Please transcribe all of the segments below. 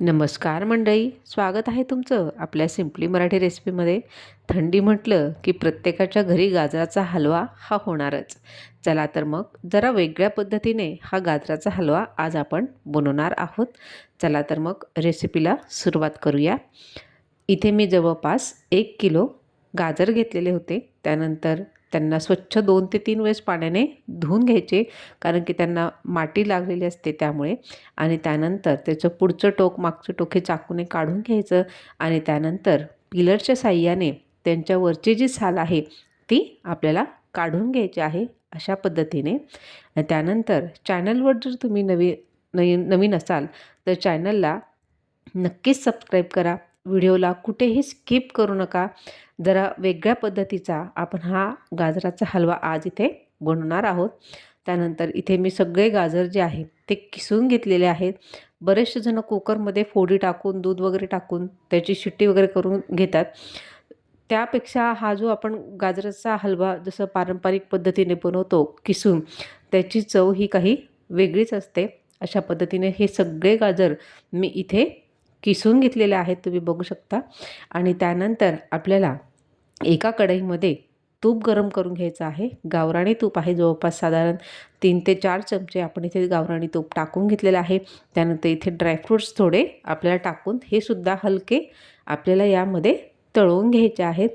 नमस्कार मंडळी स्वागत आहे तुमचं आपल्या सिम्पली मराठी रेसिपीमध्ये थंडी म्हटलं की प्रत्येकाच्या घरी गाजराचा हलवा हा होणारच. चला तर मग जरा वेगळ्या पद्धतीने हा गाजराचा हलवा आज आपण बनवणार आहोत. चला तर मग रेसिपीला सुरुवात करूया. इथे मी जवळपास एक किलो गाजर घेतलेले होते. त्यानंतर त्यांना स्वच्छ दोन ते तीन वेळेस पाण्याने धुवून घ्यायचे कारण की त्यांना माती लागलेली असते त्यामुळे. आणि त्यानंतर त्याचं पुढचं टोक मागचं टोक हे चाकूने काढून घ्यायचं आणि त्यानंतर पिलरच्या साह्याने त्यांच्यावरची जी साल आहे ती आपल्याला काढून घ्यायची आहे अशा पद्धतीने. त्यानंतर चॅनलवर जर तुम्ही नवी नवीन नवीन असाल तर चॅनलला नक्कीच सबस्क्राईब करा. व्हिडिओला कुठेही स्किप करू नका. जरा वेगळ्या पद्धतीचा आपण हा गाजराचा हलवा आज इथे बनवणार आहोत. त्यानंतर इथे मी सगळे गाजर जे आहे ते किसून घेतलेले आहेत. बरेचसे जण कुकरमध्ये फोडी टाकून दूध वगैरे टाकून त्याची शिट्टी वगैरे करून घेतात. त्यापेक्षा हा जो आपण गाजराचा हलवा जसं पारंपरिक पद्धतीने बनवतो किसून त्याची चव ही काही वेगळीच असते. अशा पद्धतीने हे सगळे गाजर मी इथे किसून घेतलेले आहेत तुम्ही बघू शकता. आणि त्यानंतर आपल्याला एका कढईमध्ये तूप गरम करून घ्यायचं आहे. गावराणी तूप आहे. जवळपास साधारण तीन ते चार चमचे आपण इथे गावराणी तूप टाकून घेतलेलं आहे. त्यानंतर इथे ड्रायफ्रूट्स थोडे आपल्याला टाकून हे सुद्धा हलके आपल्याला यामध्ये तळवून घ्यायचे आहेत.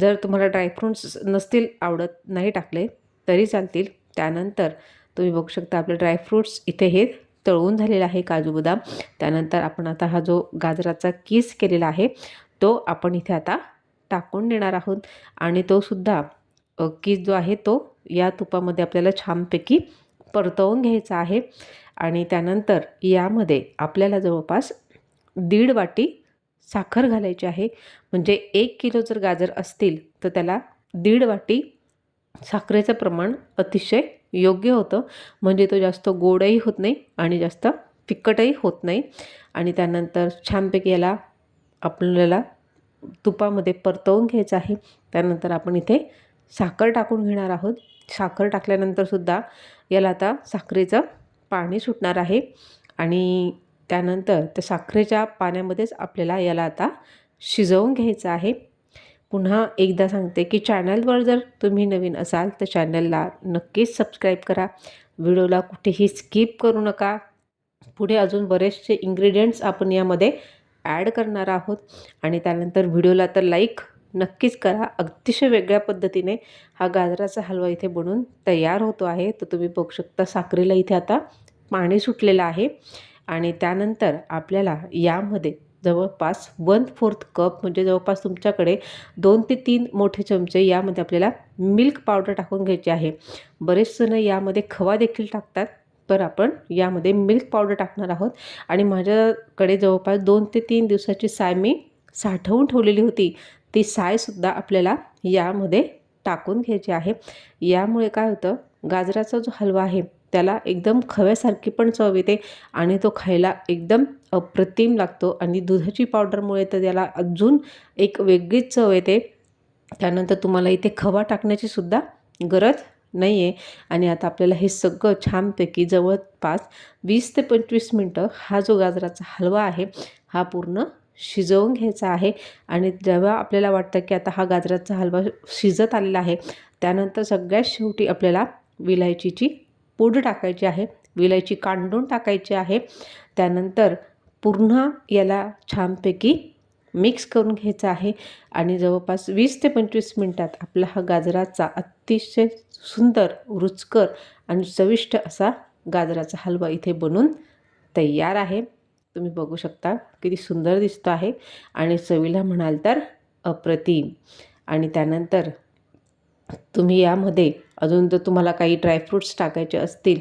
जर तुम्हाला ड्रायफ्रूट्स नसतील आवडत नाही टाकले तरी चालतील. त्यानंतर तुम्ही बघू शकता आपले ड्रायफ्रूट्स इथे हे तळवून झालेला आहे काजू बदाम. त्यानंतर आपण आता हा जो गाजराचा किस केलेला आहे तो आपण इथे आता टाकून देणार आहोत. आणि तो सुद्धा किस जो आहे तो या तुपामध्ये आपल्याला छानपैकी परतवून घ्यायचा आहे. आणि त्यानंतर यामध्ये आपल्याला जवळपास दीड वाटी साखर घालायची आहे. म्हणजे एक किलो जर गाजर असतील तर त्याला दीड वाटी साखरेचं प्रमाण अतिशय योग्य होतं. म्हणजे तो जास्त गोडही होत नाही आणि जास्त फिक्कटही होत नाही. आणि त्यानंतर छानपैकी याला आपल्याला तुपामध्ये परतवून घ्यायचं आहे. त्यानंतर आपण इथे साखर टाकून घेणार आहोत. साखर टाकल्यानंतरसुद्धा याला आता साखरेचं पाणी सुटणार आहे. आणि त्यानंतर त्या साखरेच्या पाण्यामध्येच आपल्याला याला आता शिजवून घ्यायचं आहे. पुन्हा एकदा सांगते की चॅनलवर जर तुम्ही नवीन असाल तर चॅनलला नक्कीच सबस्क्राईब करा. व्हिडिओला कुठेही स्किप करू नका. पुढे अजून बरेचसे इन्ग्रेडियंट्स आपण यामध्ये ॲड करणार आहोत. आणि त्यानंतर व्हिडिओला तर लाईक नक्कीच करा. अतिशय वेगळ्या पद्धतीने हा गाजराचा हलवा इथे बनून तयार होतो आहे. तर तुम्ही बघू शकता साखरेला इथे आता पाणी सुटलेलं आहे. आणि त्यानंतर आपल्याला यामध्ये जवळपास वन फोर्थ कप म्हणजे जवळपास तुमच्याकडे दोन ते तीन मोठे चमचे यामध्ये आपल्याला मिल्क पावडर टाकून घ्यायची आहे. बरेचजण यामध्ये खवा देखील टाकतात तर आपण यामध्ये मिल्क पावडर टाकणार आहोत. आणि माझ्याकडे जवळपास दोन ते तीन दिवसाची साय मी साठवून ठेवलेली होती. ती सायसुद्धा आपल्याला यामध्ये टाकून घ्यायची आहे. यामुळे काय होतं गाजराचा जो हलवा आहे त्याला एकदम खव्यासारखी पण चव येते आणि तो खायला एकदम अप्रतिम लागतो. आणि दुधाची पावडरमुळे तर त्याला अजून एक वेगळीच चव येते. त्यानंतर तुम्हाला इथे खवा टाकण्याची सुद्धा गरज नाही आहे आणि आता आपल्याला हे सगळं छानपैकी जवळपास वीस ते पंचवीस मिनटं हा जो गाजराचा हलवा आहे हा पूर्ण शिजवून घ्यायचा आहे. आणि जेव्हा आपल्याला वाटतं की आता हा गाजराचा हलवा शिजत आलेला आहे त्यानंतर सगळ्यात शेवटी आपल्याला विलायचीची पूड टाकायची आहे विलायची कांडून टाकायची आहे. त्यानंतर पुन्हा याला छानपैकी मिक्स करून घ्यायचा आहे आणि जवळपास वीस ते पंचवीस मिनटात आपला हा गाजराचा अतिशय सुंदर रुचकर आणि चविष्ट असा गाजराचा हलवा इथे बनून तयार आहे. तुम्ही बघू शकता किती सुंदर दिसतो आहे आणि चवीला म्हणाल तर अप्रतिम. आणि त्यानंतर तुम्ही यामध्ये अजून जर तुम्हाला काही ड्रायफ्रूट्स टाकायचे असतील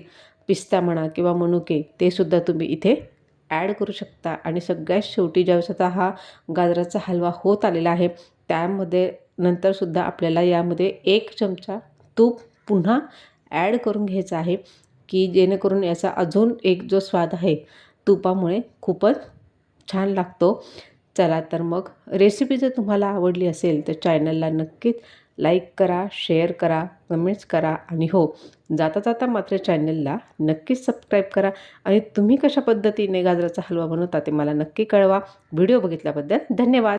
पिस्ता म्हणा किंवा मनुके ते सुद्धा तुम्ही इथे ॲड करू शकता. आणि सगळ्यात शेवटी ज्यावेळेस आता हा गाजराचा हलवा होत आलेला आहे त्यामध्ये नंतरसुद्धा आपल्याला यामध्ये एक चमचा तूप पुन्हा ॲड करून घ्यायचा आहे की जेणेकरून याचा अजून एक जो स्वाद आहे तुपामुळे खूपच छान लागतो. चला तर मग रेसिपी जर तुम्हाला आवडली असेल तर चॅनलला नक्कीच लाईक करा शेअर करा कमेंट्स करा आणि हो जाता जाता मात्र चॅनलला नक्कीच सबस्क्राईब करा आणि तुम्ही कशा पद्धतीने गाजराचा हलवा बनवता ते मला नक्की कळवा. व्हिडिओ बघितल्याबद्दल धन्यवाद.